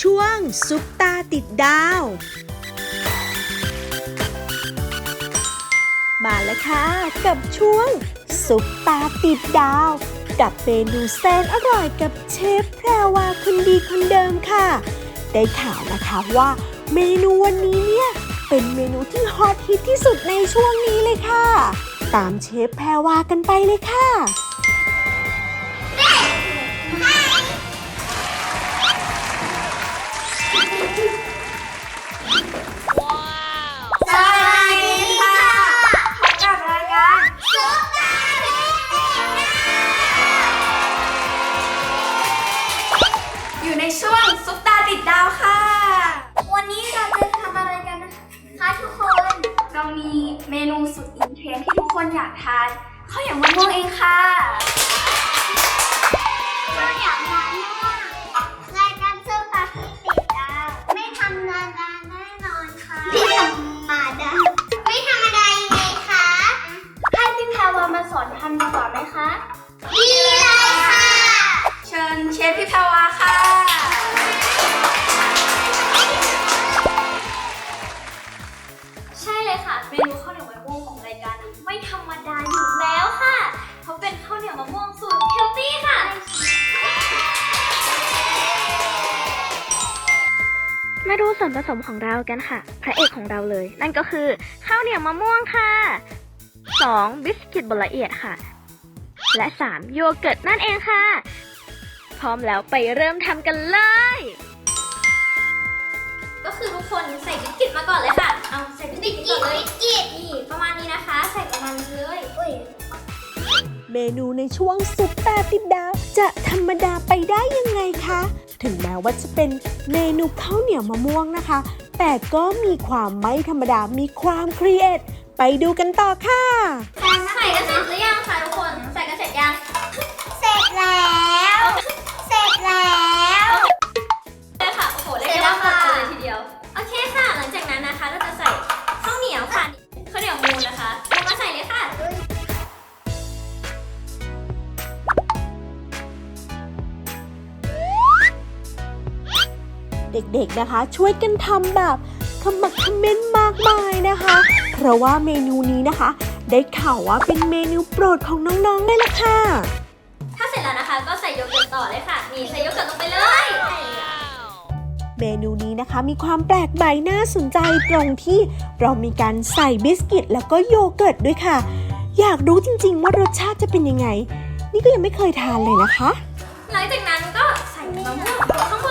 ช่วงซุปตาติดดาว มาแล้วค่ะกับช่วงซุปตาติดดาว กับเมนูแสนอร่อยกับเชฟแพรวาคนดีคนเดิมค่ะ ได้ข่าวนะคะว่าเมนูวันนี้เนี่ย เป็นเมนูที่ฮอตฮิตที่สุดในช่วงนี้เลยค่ะ ตามเชฟแพรวากันไปเลยค่ะ สวัสดีค่ะพบกับรายการซุปตาเด็กอยู่ในช่วงซุปตาติดดาวค่ะ วันนี้เราจะทำอะไรกันนะคะทุกคน เรามีเมนูสุดอินเทรนด์ที่ทุกคนอยากทานข้าวเหนียวมะม่วงเองค่ะข้าวเหนียว มาดูส่วนผสมของเรากันค่ะ พระเอกของเราเลย นั่นก็คือข้าวเหนียวมะม่วงค่ะ 2. บิสกิตบดละเอียดค่ะ และ 3. โยเกิร์ตนั่นเองค่ะ พร้อมแล้วไปเริ่มทำกันเลย ก็คือทุกคนใส่บิสกิตมาก่อนเลยค่ะ เอาใส่บิสกิตก่อนเลยบิสกิตนี่ประมาณนี้นะคะ ใส่ประมาณนี้เลยอุ้ยเมนูในช่วงซุปตาติดดาว จะธรรมดาไปได้ยังไงคะ ถึงแม้ว่าจะเป็นเมนูข้าวเหนียวมะม่วงนะคะ แต่ก็มีความไม่ธรรมดา มีความครีเอท ไปดูกันต่อค่ะ ใส่กันเสร็จหรือยังคะทุกคน ใส่กันเสร็จยัง เสร็จแล้วเส เด็กๆนะคะ ช่วยกันทำแบบขมักเขม้นมากมายนะคะ เพราะว่าเมนูนี้นะคะ ได้ข่าวว่าเป็นเมนูโปรดของน้องๆเลยล่ะค่ะ ถ้าเสร็จแล้วนะคะก็ใส่โยเกิร์ตต่อเลยค่ะนี่ใส่โยเกิร์ตลงไปเลย เมนูนี้นะคะมีความแปลกใหม่น่าสนใจตรงที่เรามีการใส่บิสกิตแล้วก็โยเกิร์ตด้วยค่ะ อยากรู้จริงๆว่ารสชาติจะเป็นยังไง นี่ก็ยังไม่เคยทานเลยนะคะ หลังจากนั้นก็ใส่มะม่วงข้า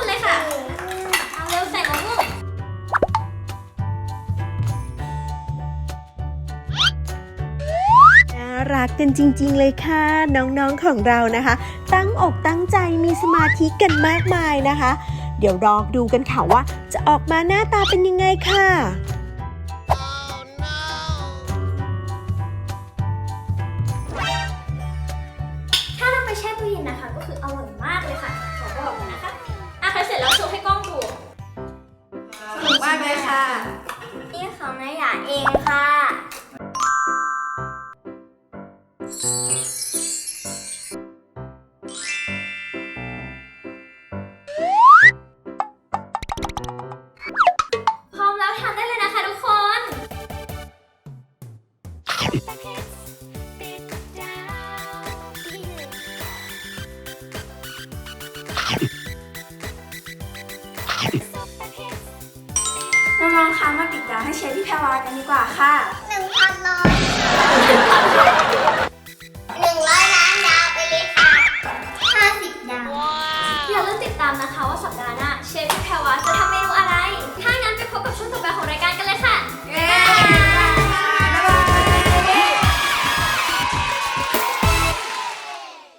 รักกันจริง ๆ เลยค่ะ น้องๆของเรานะคะ ตั้งอกตั้งใจมีสมาธิกันมากมายนะคะ เดี๋ยวรอดูกันค่ะว่าจะออกมาหน้าตาเป็นยังไงค่ะ น้องๆคะมาติดดาวให้เชฟพี่แพรวากันดีกว่าค่ะ หนึ่งพันร้อย